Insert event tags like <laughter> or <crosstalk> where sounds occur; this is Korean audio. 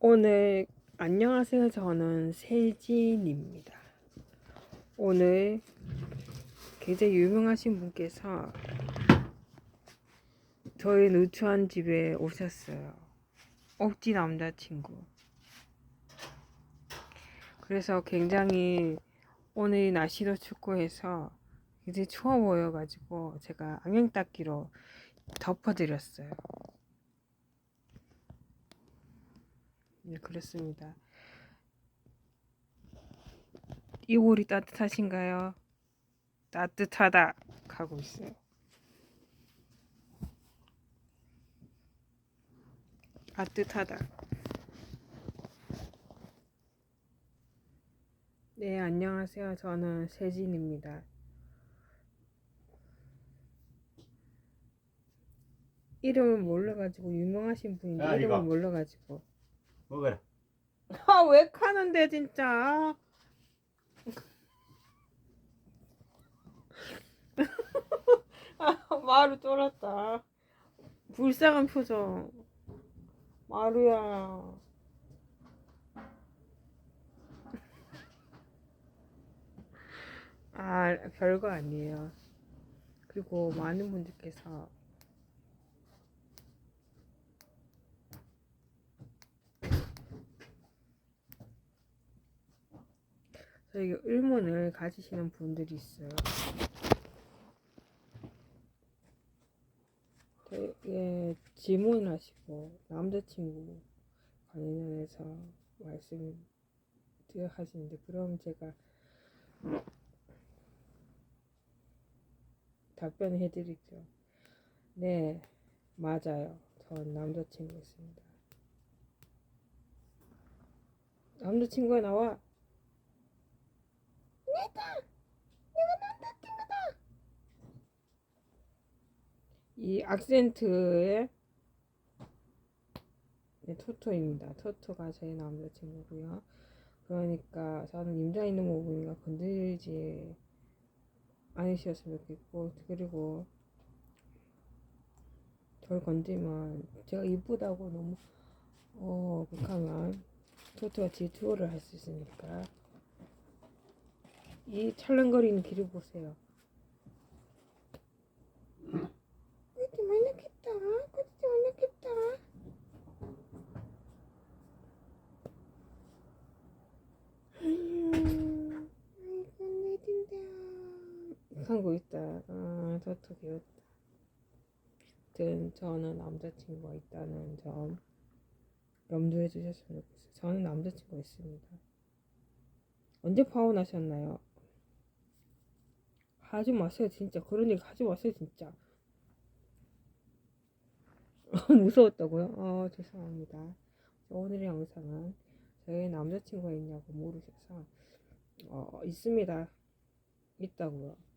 오늘 안녕하세요. 저는 세진입니다. 오늘 굉장히 유명하신 분께서 저희 누추한 집에 오셨어요. 옥지 남자친구. 그래서 굉장히 오늘 날씨도 춥고 해서 굉장히 추워 보여가지고 제가 안경 닦기로 덮어드렸어요. 네, 그렇습니다. 이골이 따뜻하신가요? 따뜻하다 하고 있어요. 따뜻하다. 네, 안녕하세요. 저는 세진입니다. 이름을 몰라가지고 유명하신 분인데 야, 이름을 이거. 몰라가지고 먹어라. 아 왜 카는데 진짜? <laughs> 아 마루 쫄았다. 불쌍한 표정. 마루야. 아 별거 아니에요. 그리고 많은 분들께서 저에게 의문을 가지시는 분들이 있어요. 되게 질문하시고 남자친구 관련해서 말씀을 하시는데 그럼 제가 답변을 해드리죠. 네, 맞아요. 전 남자친구 있습니다. 남자친구가 나와. 이 악센트의 네, 토토입니다. 토토가 제 남자친구고요. 그러니까 저는 임자 있는 부분이가 건들지 않으셨으면 좋겠고 그리고 절 건들면 제가 이쁘다고 너무 어 그렇다면 토토가 질투를 할 수 있으니까 이 찰랑거리는 길을 보세요. 꼬지 말라겠다. 꼬지 말라겠다. 아유, 아이고 내린다. 하고 있다. 아, 저도 귀엽다. 아무튼 저는 남자친구가 있다는 점 염두해 주셨으면 좋겠어요. 저는 남자친구가 있습니다. 언제 파혼하셨나요? 하지 마세요 진짜. 그런 얘기 하지 마세요 진짜. <laughs> 무서웠다고요? 어 죄송합니다. 오늘의 영상은 저희 남자친구가 있냐고 물으셔서 어 있습니다. 있다고요